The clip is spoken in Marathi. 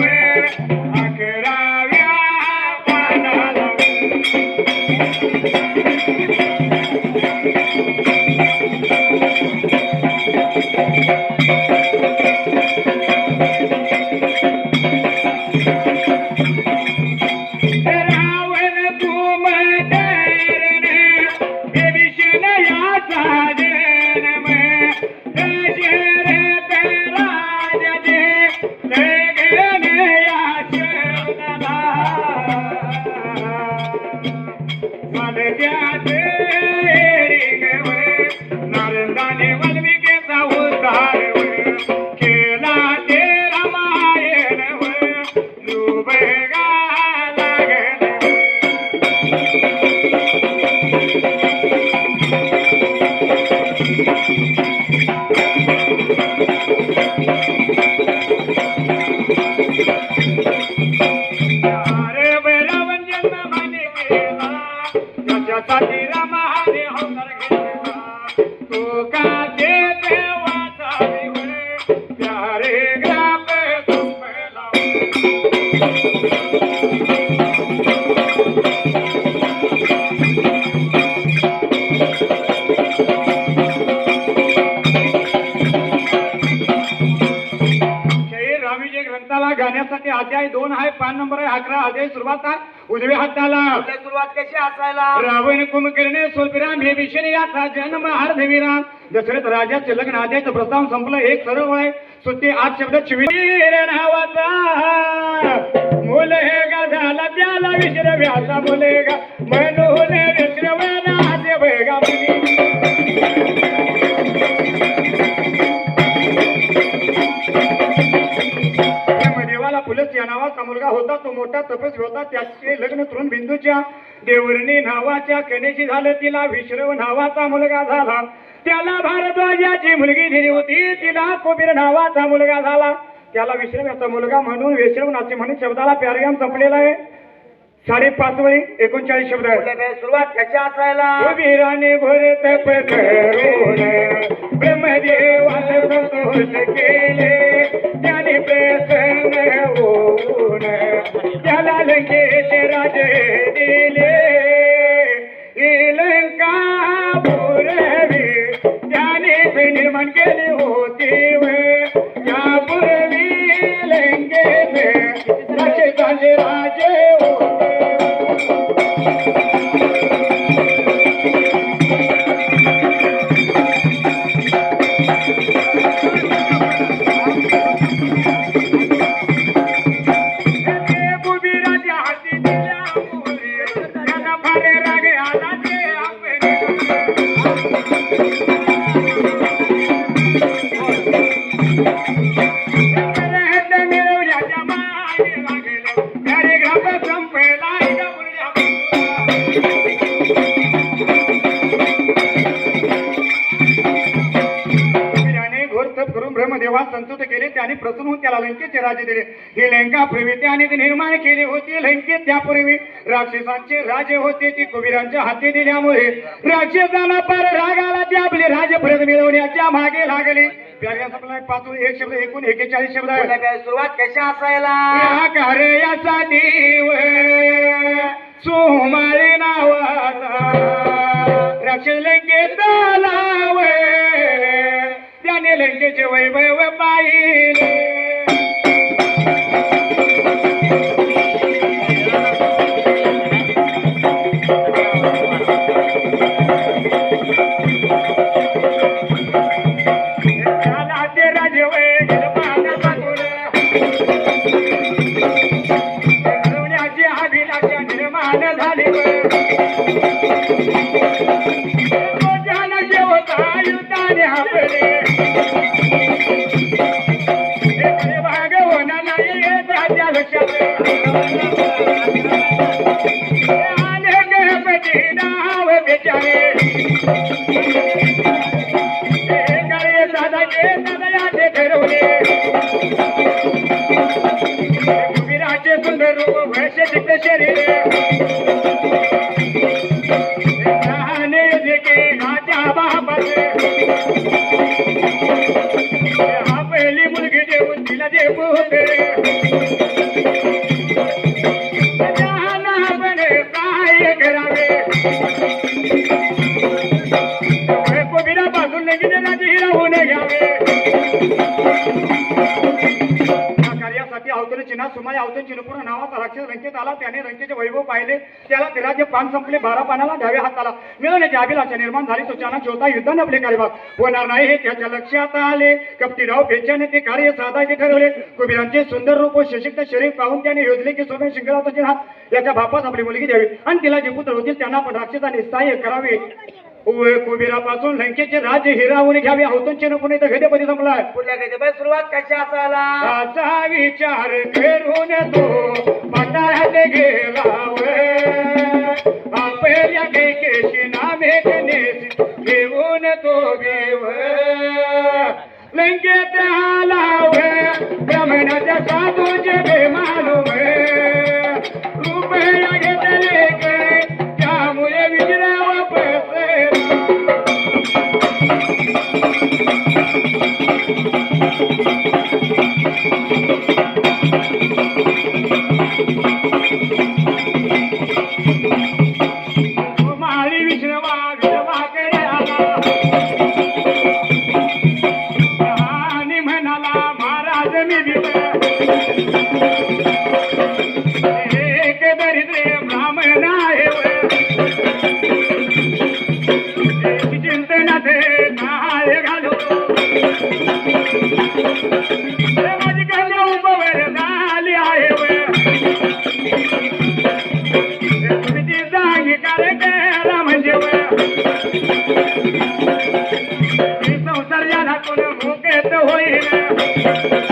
वे अरे रावण अध्याय सुरुवात आहे. उजव्या हाताला. सुरुवात कशी असायला? रावण कुंभकर्णे सोलपिराम हे विषय याचा जन्म अर्धवीराम. दशरथ राजाचे लग्न आद्याचं प्रस्ताव संपलं एक सरळ आहे सुट्टी आठ शब्द चिवीर नावाचा. मुल हे गा झाला त्याला विश्र व्यासा मुले गा देवाला फुलच या नावाचा मुलगा होता तो मोठा तपस्वी होता त्याचे लग्न तरुण बिंदूच्या देवरणी नावाच्या कन्याशी झालं तिला विश्रव नावाचा मुलगा झाला. त्याला भारद्वाजाची मुलगी दिली होती तिला कुबीर नावाचा मुलगा झाला. त्याला विश्रम याचा मुलगा म्हणून विश्रवनाचे म्हणून शब्दाला पॅरग्राम संपलेला आहे. साडेपाच वळी एकोणचाळीस शब्द आहे. सुरुवात कशी असायला? वीराने भरत संतोष केले. लाल केश राज दिले ही लंका पूर्वी त्यानेच निर्माण केली होती व त्या पूर्वी राजे होते ब्रह्मदेवास संतुष्ट केले त्याने प्रसन्न होऊन त्याला लंकेचे राज्य दिले. ही लंका पूर्वी त्याने निर्माण केली होती. लंकेत त्यापूर्वी राक्षसांचे राजे होते. ती कुबीरांच्या हाती दिल्यामुळे राक्षसांना पर रागाला ते आपले राजप्रद मिळवण्याच्या मागे लागले. प्याऱ्या संपला पाच एक शब्द एकूण एकेचाळीस शब्द सुरुवात कशी असायला? कार्याचा देव नावाचा राक्षस लंकेत त्याने लंकेचे वैभव पाहिले. झाली आले कार्यासाठी अवतरी चिन्हा अवतरी चिन्हपूर्ण नावाचा राक्षस रंकेत आला. त्याने रंकेचे वैभव पाहिले. त्याला पान संपले बारा पानाला हाताला. मिळवण्याची अभिलाषा निर्माण झाली तो होता कार्यभाग होणार नाही हे त्याच्या लक्षात आले. कपटीराव पेच्याने ते कार्य साधायचे ठरवले. कुबीरांचे सुंदर रूप व शरीर पाहून त्याने योजले की सोमे शिंगणाचा चिन्हा याच्या बापास आपली मुलगी द्यावी. आणि तिला जे पुत्र होतील त्यांना पण राक्षसाने सहाय्य करावे. उभे कुबीरापासून लंकेचे राज्य हिरावून घ्यावे. अवतंचे नको तर घेतेपदी संपलाय. पुढल्या कधी सुरुवात कशी असायला? असा विचार करून तो पटात गेला आपल्या कैकेशी गणेश घेऊन तो देव लंकेत आलाव ब्राह्मणाच्या साधूचे भूकेत